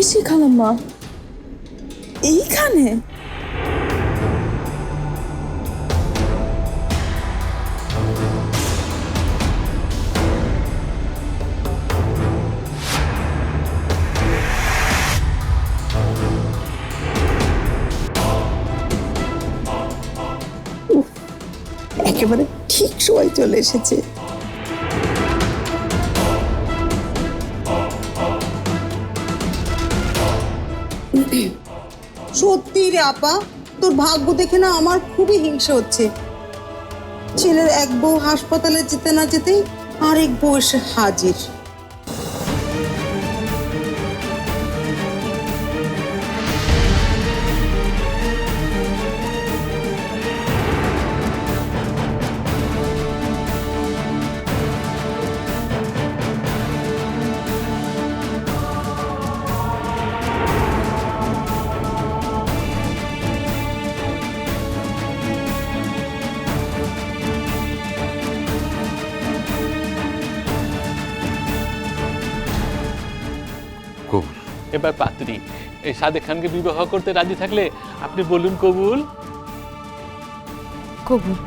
ঐশী খালাম্মা এইখানে? একেবারে ঠিক সময় চলে এসেছে। সত্যি রে আপা, তোর ভাগ্য দেখে না আমার খুবই হিংসা হচ্ছে। ছেলের এক বউ হাসপাতালে যেতে না যেতেই আরেক বউ এসে হাজির। কবুল। এবার পাত্রী এই সাদেক খানকে বিবাহ করতে রাজি থাকলে আপনি বলুন কবুল। কবুল।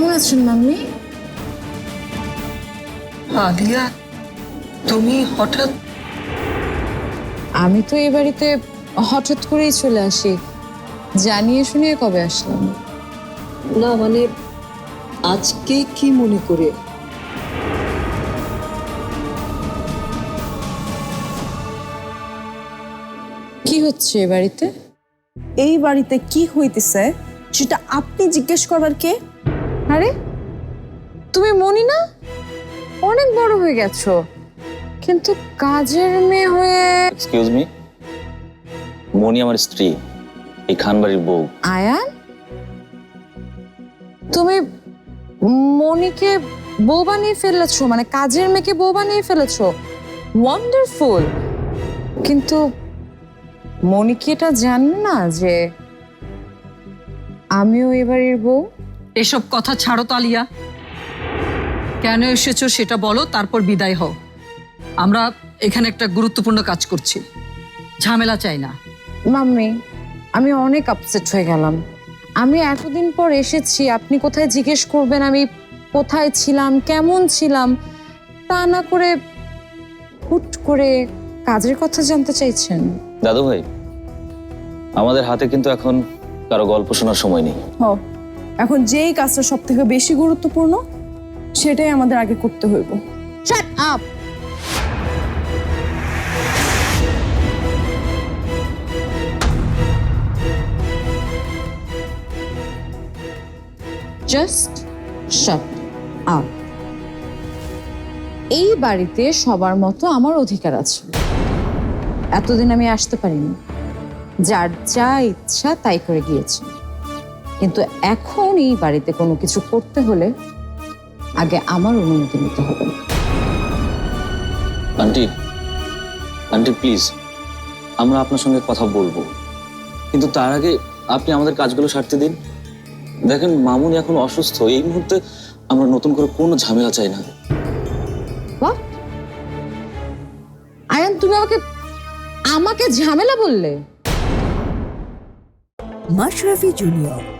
কেমন আছেন মাম্মি? আলিয়া তুমি হঠাৎ আমি তো এই বাড়িতে হঠাৎ করেই চলে আসি। জানিয়ে শুনিয়ে কবে আসলাম? না মানে আজকে কি মনে করে? কি হচ্ছে এ বাড়িতে? এই বাড়িতে কি হইতেছে সেটা আপনি জিজ্ঞেস করবার কে? আরে তুমি মনি না অনেক বড় হয়ে গেছো। কিন্তু কাজের মেয়ে হয়ে এক্সকিউজ মি মনি আমার স্ত্রী এই খানবাড়ির বউ। আয়ান? তুমি মনিকে বউ বানিয়ে ফেলেছো মানে কাজের মেয়েকে বউ বানিয়ে ফেলেছো? ওয়ান্ডারফুল কিন্তু মনি কি এটা জানে না যে আমিও এবারের বউ? এসব কথা ছাড়ো তালিয়া কেন এসেছ সেটা বলো তারপর বিদায় হও। আমরা এখানে একটা গুরুত্বপূর্ণ কাজ করছি। ঝামেলা চাই না। মাম্মি আমি অনেক আপসেট হয়ে গেলাম। আমি এতদিন পর এসেছি আপনি কোথায় জিজ্ঞেস করবেন আমি কোথায় ছিলাম কেমন ছিলাম? তা না করে হুট করে কাজের কথা জানতে চাইছেন। দাদু ভাই আমাদের হাতে কিন্তু এখন কারও গল্প শোনার সময় নেই। এখন যেই কাজটা সব থেকে বেশি গুরুত্বপূর্ণ, সেটাই আমাদের আগে করতে হইব। আপ জাস্ট আপ এই বাড়িতে সবার মতো আমার অধিকার আছে। এতদিন আমি আসতে পারিনি। যার যা ইচ্ছা তাই করে গিয়েছি। কিন্তু এখন এই বাড়িতে কোনো কিছু করতে হলে আগে আমার অনুমতি নিতে হবে। আন্টি আন্টি প্লিজ আমরা আপনার সঙ্গে কথা বলব। কিন্তু তার আগে আপনি আমাদের কাজগুলো সারতে দিন। দেখেন মামুনি এখন অসুস্থ। এই মুহূর্তে আমরা নতুন করে কোনো ঝামেলা চাই না? আয়ান তুমি আমাকে আমাকে ঝামেলা বললে? মাশরাফি জুনিয়র